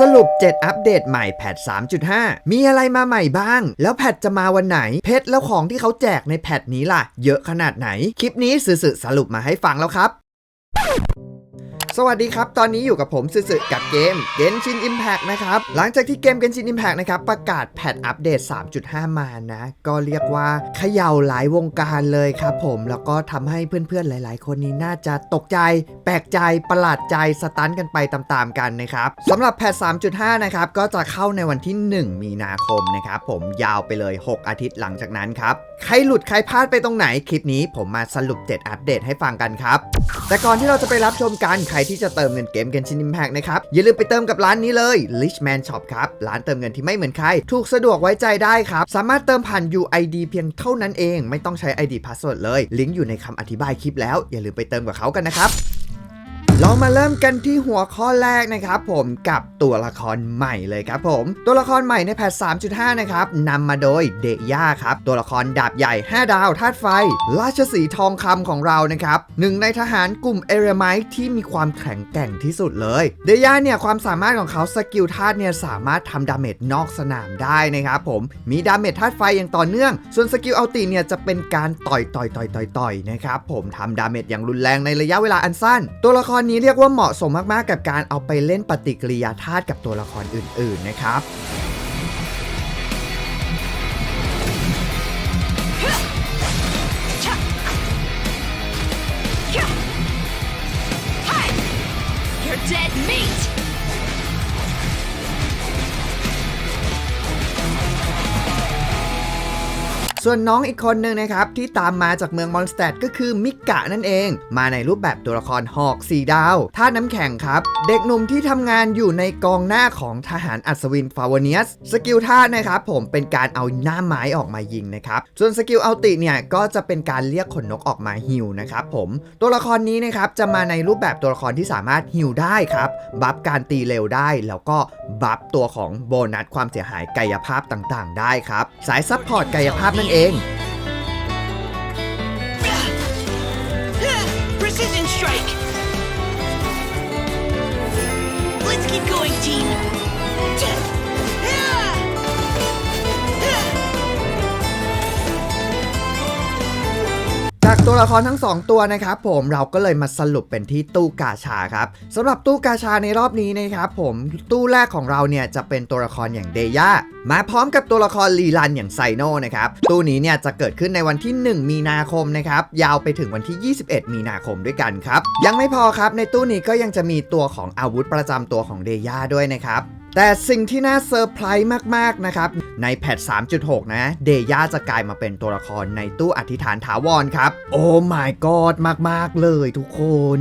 สรุป 7 อัปเดตใหม่แพท 3.5 มีอะไรมาใหม่บ้าง แล้วแพทจะมาวันไหน เพชรแล้วของที่เขาแจกในแพทนี้ล่ะ เยอะขนาดไหน คลิปนี้สื่อสรุปมาให้ฟังแล้วครับ สวัสดีครับ ตอนนี้อยู่กับผมสื่อๆกับเกม Genshin Impact นะครับ หลังจากที่เกม Genshin Impact นะครับประกาศแพทอัปเดต 3.5 มานะ ก็เรียกว่าเขย่าหลายวงการเลยครับผมแล้วก็ทำให้เพื่อนๆหลาย ๆ คนนี้น่าจะตกใจ แปลกใจประหลาดใจสตันกันไปตามๆกันนะครับสำหรับแพท 3.5 นะครับก็จะเข้าในวันที่ 1 มีนาคมนะครับผมยาวไปเลย 6 อาทิตย์หลังจากนั้นครับใครหลุดใครพลาดไปตรงไหนคลิปนี้ ผมมาสรุป 7 อัปเดตให้ฟังกันครับแต่ก่อนที่เราจะไปรับชมกันใครที่จะเติมเงินเกม Genshin Impact นะครับ อย่าลืมไปเติมกับร้านนี้เลย Richman Shop ครับร้านเติมเงินที่ไม่เหมือนใคร ถูกสะดวกไว้ใจได้ครับ สามารถเติมผ่าน UID เพียงเท่านั้นเอง ไม่ต้องใช้ ID Password เลย ลิงก์อยู่ในคำอธิบายคลิปแล้ว อย่าลืมไปเติมกับเขากันนะครับ เรามาเริ่มกันที่หัวข้อแรกนะครับผมกับตัวละครใหม่เลยครับผม ตัวละครใหม่ในแพท 3.5 นะครับนำมาโดยเดย่าครับ ตัวละครดาบใหญ่ 5 ดาวธาตุไฟ ราชสีทองคำของเรานะครับหนึ่งในทหารกลุ่มเอเรไมท์ที่มีความแข็งแกร่งที่สุดเลย เดย่าเนี่ยความสามารถของเขาสกิลธาตุเนี่ยสามารถทำดาเมจนอกสนามได้นะครับผมมีดาเมจธาตุไฟอย่างต่อเนื่อง ส่วนสกิลอัลติเนี่ยจะเป็นการต่อยต่อยต่อยต่อยต่อยนะครับผมทำดาเมจอย่างรุนแรงในระยะเวลาอันสั้น ตัวละครนี้เรียกว่าเหมาะสมมากๆ กับการเอาไปเล่นปฏิกิริยาธาตุกับตัวละครอื่น ๆ นะครับ ส่วนน้องอีกคนหนึ่งนะครับ ที่ตามมาจากเมืองมอนสเตดก็คือมิกะนั่นเอง มาในรูปแบบตัวละครหอกสีดาวท่าตุน้ำแข็งครับ เด็กหนุ่มที่ทำงานอยู่ในกองหน้าของทหารอัศวินฟาวเนียสสกิลท่านะครับผมเป็นการเอาหน้าไม้ออกมายิงนะครับส่วนสกิลเอัลติเนี่ยก็จะเป็นการเรียกขนนกออกมาฮิวนะครับผมตัวละครนี้นะครับจะมาในรูปแบบตัวละครที่สามารถฮิวได้ครับบัฟการตีเร็วได้แล้วก็บัฟตัวของโบนัสความเสียหายกายภาพต่างๆ ได้ครับสายซัพพอร์ตกายภาพนั่นเองเอง จากตัวละครทั้ง 2 ตัวนะครับผมเราก็เลยมาสรุปเป็นที่ตู้กาชาครับสำหรับตู้กาชาในรอบนี้นะครับผมตู้แรกของเราเนี่ยจะเป็นตัวละครอย่างเดย่ามาพร้อมกับตัวละครลีลันอย่างไซโนนะครับตู้นี้เนี่ยจะเกิดขึ้นในวันที่ 1 มีนาคมนะครับยาวไปถึงวันที่ 21 มีนาคมด้วยกันครับยังไม่พอครับในตู้นี้ก็ยังจะมีตัวของอาวุธประจำตัวของเดย่าด้วยนะครับ แต่สิ่งที่น่าเซอร์ไพรส์มาก ๆ นะครับ ในแพท 3.6 นะ เดย่าจะกลายมาเป็นตัวละครในตู้อธิษฐานถาวรครับ โอ้ my god มาก ๆ เลยทุกคน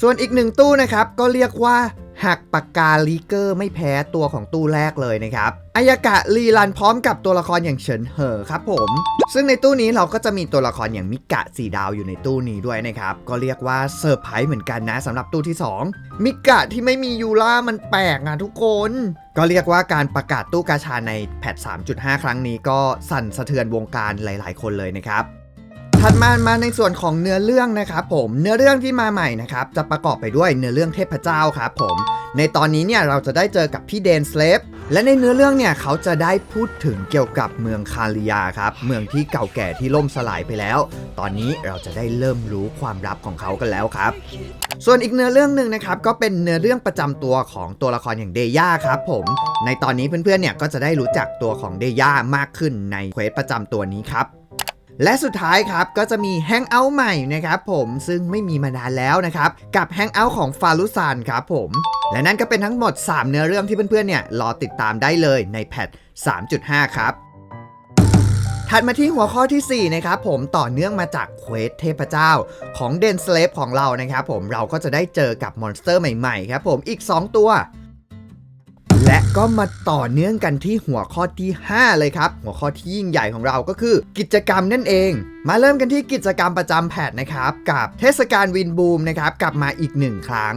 ส่วนอีกหนึ่งตู้นะครับก็เรียกว่า หักปากกาลีเกอร์ไม่แพ้ตัวของตู้แรกเลยนะครับอายากะลีลันพร้อมกับตัวละครอย่างเฉินเหอครับผม ซึ่งในตู้นี้เราก็จะมีตัวละครอย่างมิกะสีดาวอยู่ในตู้นี้ด้วยนะครับ ก็เรียกว่าเซอร์ไพรส์เหมือนกันนะสำหรับตู้ที่ 2 มิกะที่ไม่มียูรามันแปลกนะทุกคน ก็เรียกว่าการประกาศตู้กาชาในแพท3.5 ครั้งนี้ก็สั่นสะเทือนวงการหลาย ๆ คนเลยนะครับ ถัดมามาในส่วนของเนื้อเรื่องนะครับผมเนื้อเรื่องที่มาใหม่นะครับจะประกอบไปด้วยเนื้อเรื่องเทพเจ้าครับผมในตอนนี้เนี่ยเราจะได้เจอกับพี่เดนสเลฟและในเนื้อเรื่องเนี่ยเขาจะได้พูดถึงเกี่ยวกับเมืองคาริยาครับเมืองที่เก่าแก่ที่ล่มสลายไปแล้ว ตอนนี้เราจะได้เริ่มรู้ความลับของเขากันแล้วครับ ส่วนอีกเนื้อเรื่องหนึ่งนะครับก็เป็นเนื้อเรื่องประจำตัวของตัวละครอย่างเดย่าครับผมในตอนนี้เพื่อนๆเนี่ยก็จะได้รู้จักตัวของเดย่ามากขึ้นในเควสประจำตัวนี้ครับ และสุดท้ายครับก็จะมีแฮงเอาท์ใหม่นะครับผมซึ่งไม่มีมานานแล้วนะครับ กับแฮงเอาท์ของฟารุซานครับผม และนั่นก็เป็นทั้งหมด 3 เนื้อเรื่องที่เพื่อนๆเนี่ยรอติดตามได้เลยในแพท 3.5 ครับถัดมาที่หัวข้อทีสี่4 นะครับผมต่อเนื่องมาจากเควสเทพเจ้าของเดนสเลฟของเรานะครับผมเราก็จะได้เจอกับมอนสเตอร์ใหม่ๆครับผมอีก 2 ตัว และก็มาต่อเนื่องกันที่หัวข้อที่ 5 เลยครับ หัวข้อที่ยิ่งใหญ่ของเราก็คือ กิจกรรมนั่นเอง มาเริ่มกันที่กิจกรรมประจำแพทนะครับ กับเทศกาลวินบูมนะครับ กลับมาอีกหนึ่งครั้ง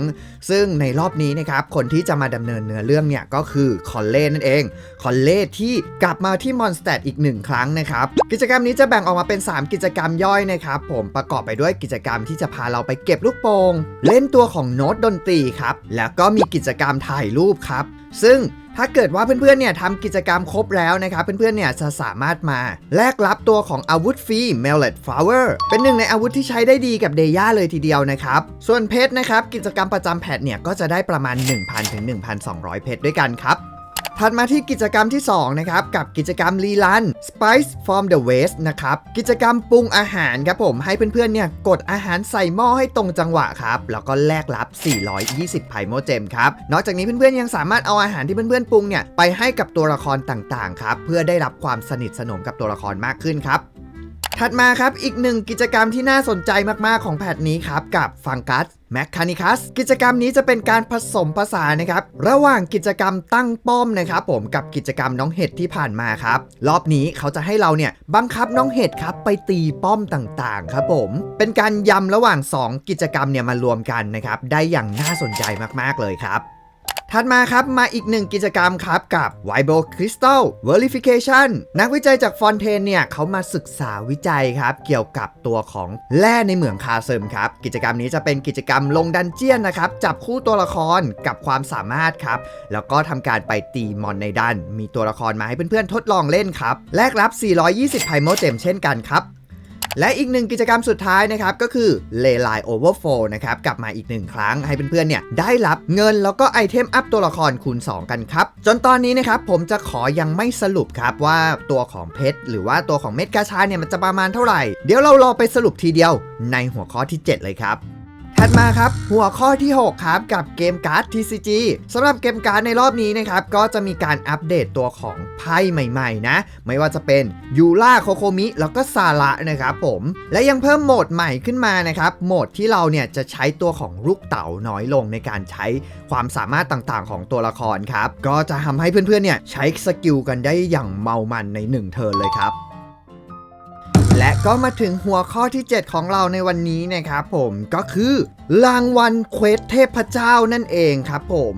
ซึ่งในรอบนี้นะครับ คนที่จะมาดำเนินเนื้อเรื่องเนี่ยก็คือคอนเล่นั่นเอง คอนเล่ที่กลับมาที่มอนสเตดอีกหนึ่งครั้งนะครับ กิจกรรมนี้จะแบ่งออกมาเป็น 3 กิจกรรมย่อยนะครับผมประกอบไปด้วยกิจกรรมที่จะพาเราไปเก็บลูกโป่งเล่นตัวของโน้ตดนตรีครับแล้วก็มีกิจกรรมถ่ายรูปครับ ซึ่งถ้าเกิดว่าเพื่อนๆ เนี่ยทำกิจกรรมครบแล้วนะครับ เพื่อนๆ เนี่ยจะสามารถมาแลกรับตัวของอาวุธฟรี m e l l e t Flower เป็นหนึ่งในอาวุธที่ใช้ได้ดีกับเดย่าเลยทีเดียวนะครับ ส่วนเพชรนะครับ กิจกรรมประจำแพทเนี่ยก็จะได้ประมาณ 1,000ถึง1,200 เพชรด้วยกันครับ ถัดมาที่กิจกรรมที่ 2 นะครับ กับกิจกรรมรีลัน Spice from the West นะครับ กิจกรรมปรุงอาหารครับผมให้เพื่อนๆเนี่ยกดอาหารใส่หม้อให้ตรงจังหวะครับ แล้วก็แลกรับ 420ไพโมเจมครับ นอกจากนี้เพื่อนๆยังสามารถเอาอาหารที่เพื่อนๆปรุงเนี่ยไปให้กับตัวละครต่างๆครับเพื่อได้รับความสนิทสนมกับตัวละครมากขึ้นครับ ถัดมาครับ อีกหนึ่งกิจกรรมที่น่าสนใจมากๆของแพทนี้ครับ กับฟังกัสแมคคานิคัสกิจกรรมนี้จะเป็นการผสมผสานนะครับ ระหว่างกิจกรรมตั้งป้อมนะครับผมกับกิจกรรมน้องเห็ดที่ผ่านมาครับ รอบนี้เขาจะให้เราเนี่ยบังคับน้องเห็ดครับไปตีป้อมต่างๆ ครับผม เป็นการยำระหว่าง 2 กิจกรรมเนี่ยมารวมกันนะครับ ได้อย่างน่าสนใจมากๆเลยครับ ถัดมาครับมาอีกหนึ่งกิจกรรมครับกับ w i b o Crystal Verification นักวิจัยจากฟอนเทนเนี่ยเขามาศึกษาวิจัยครับ เกี่ยวกับตัวของแร่ในเหมืองคาเซิมครับ กิจกรรมนี้จะเป็นกิจกรรมลงดันเจียนนะครับ จับคู่ตัวละครกับความสามารถครับ แล้วก็ทำการไปตีมอนในดัน มีตัวละครมาให้เพื่อนๆทดลองเล่นครับแลกรับ 420ไพโมเจมเช่นกันครับ และอีกหนึ่งกิจกรรมสุดท้ายนะครับก็คือ l ลไลโอเวอร์โฟนะครับกลับมาอีกหนึ่งครั้งให้เพื่อนๆเนี่ยได้รับเงินแล้วก็ไอเทมอัพตัวละครคูณ 2 กันครับ จนตอนนี้นะครับผมจะขอยังไม่สรุปครับว่าตัวของเพชรหรือว่าตัวของเม็ดกาชาเนี่ยมันจะประมาณเท่าไหร่ เดี๋ยวเรารอไปสรุปทีเดียวในหัวข้อที่ 7 เลยครับ ถัดมาครับหัวข้อที่ 6 ครับ กับเกมการ์ด TCG สำหรับเกมการ์ดในรอบนี้นะครับ ก็จะมีการอัปเดตตัวของไพ่ใหม่ๆ นะ ไม่ว่าจะเป็นยูล่าโคโคมิ แล้วก็ซาระนะครับผม และยังเพิ่มโหมดใหม่ขึ้นมานะครับ โหมดที่เราเนี่ยจะใช้ตัวของลูกเต๋าน้อยลงในการใช้ความสามารถต่างๆ ของตัวละครครับ ก็จะทำให้เพื่อนๆเนี่ยใช้สกิลกันได้อย่างเมามันใน1เทิร์นเลยครับ และก็มาถึงหัวข้อที่ 7 ของเราในวันนี้นะครับผมก็คือ รางวัลเควสเทพเจ้านั่นเองครับผม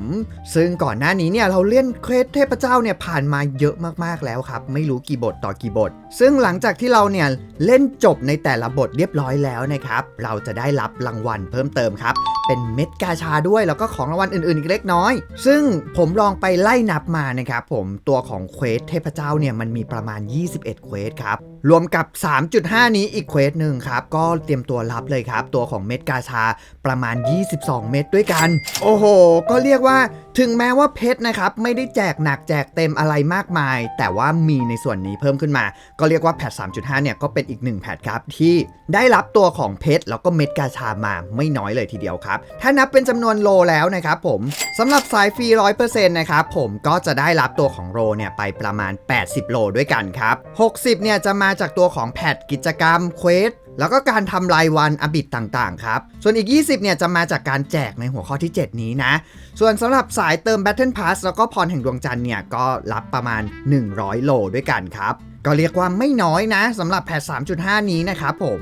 ซึ่งก่อนหน้านี้เนี่ยเราเล่นเควสเทพเจ้าเนี่ยผ่านมาเยอะมากๆแล้วครับ ไม่รู้กี่บทต่อกี่บท ซึ่งหลังจากที่เราเนี่ยเล่นจบในแต่ละบทเรียบร้อยแล้วนะครับ เราจะได้รับรางวัลเพิ่มเติมครับ เป็นเม็ดกาชาด้วยแล้วก็ของรางวัลอื่นๆอีกเล็กน้อย ซึ่งผมลองไปไล่นับมานะครับผมตัวของเควสเทพเจ้าเนี่ยมันมีประมาณ 21เควสครับรวมกับ 3.5 นี้อีกเควสหนึ่งครับก็เตรียมตัวรับเลยครับ ตัวของเม็ดกาชาประมาณ 22 เม็ดด้วยกัน โอ้โห ก็เรียกว่าถึงแม้ว่าเพชรนะครับไม่ได้แจกหนักแจกเต็มอะไรมากมาย แต่ว่ามีในส่วนนี้เพิ่มขึ้นมา ก็เรียกว่าแพท 3.5 เนี่ยก็เป็นอีกหนึ่งแพทครับที่ได้รับตัวของเพชรแล้วก็เม็ดกาชามาไม่น้อยเลยทีเดียวครับ ถ้านับเป็นจำนวนโลแล้วนะครับผมสำหรับสายฟรี 100%นะครับผมก็จะได้รับตัวของโลเนี่ยไปประมาณ 80 โลด้วยกันครับ 60 เนี่ยจะมาจากตัวของแพทกิจกรรมเควส แล้วก็การทำรายวันอบิดต่างๆครับ ส่วนอีก 20 เนี่ยจะมาจากการแจกในหัวข้อที่ 7 นี้นะ ส่วนสำหรับสายเติม Battle Pass แล้วก็พรแห่งดวงจันทร์เนี่ย ก็รับประมาณ 100 โลด้วยกันครับ ก็เรียกว่าไม่น้อยนะสำหรับแพท 3.5 นี้นะครับผม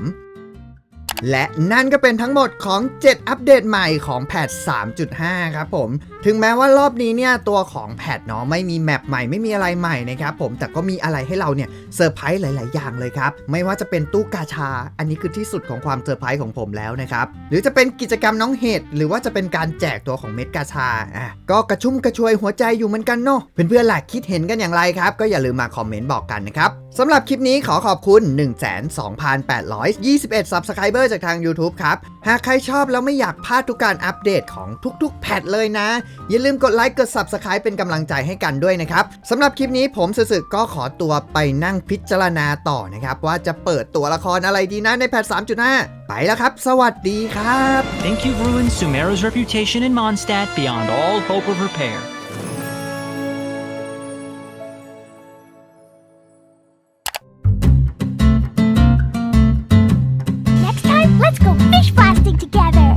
และนั่นก็เป็นทั้งหมดของ 7 อัปเดตใหม่ของแพท 3.5 ครับผม ถึงแม้ว่ารอบนี้เนี่ยตัวของแพทเนาะไม่มีแมปใหม่ไม่มีอะไรใหม่นะครับผมแต่ก็มีอะไรให้เราเนี่ยเซอร์ไพรส์หลาย ๆ อย่างเลยครับ ไม่ว่าจะเป็นตู้กาชา อันนี้คือที่สุดของความเซอร์ไพรส์ของผมแล้วนะครับ หรือจะเป็นกิจกรรมน้องเห็ดหรือว่าจะเป็นการแจกตัวของเม็ดกาชาอะก็กระชุ่มกระชวยหัวใจอยู่เหมือนกันเนาะเพื่อนๆหลักคิดเห็นกันอย่างไรครับ ก็อย่าลืมมาคอมเมนต์บอกกันนะครับสำหรับคลิปนี้ขอขอบคุณ 1,2821 Subscriber จากทาง YouTube ครับหากใครชอบแล้วไม่อยากพลาดทุกการอัปเดตของทุก ๆ แพทเลยนะอย่าลืมกดไลค์กด Subscribe เป็นกำลังใจให้กันด้วยนะครับสำหรับคลิปนี้ผมสึกก็ขอตัวไปนั่งพิจารณาต่อนะครับ ว่าจะเปิดตัวละครอะไรดีนะในแพท 3.5 ไปแล้วครับ สวัสดีครับ Think you've ruined Sumero's reputation in Mondstadt beyond all hope of repair.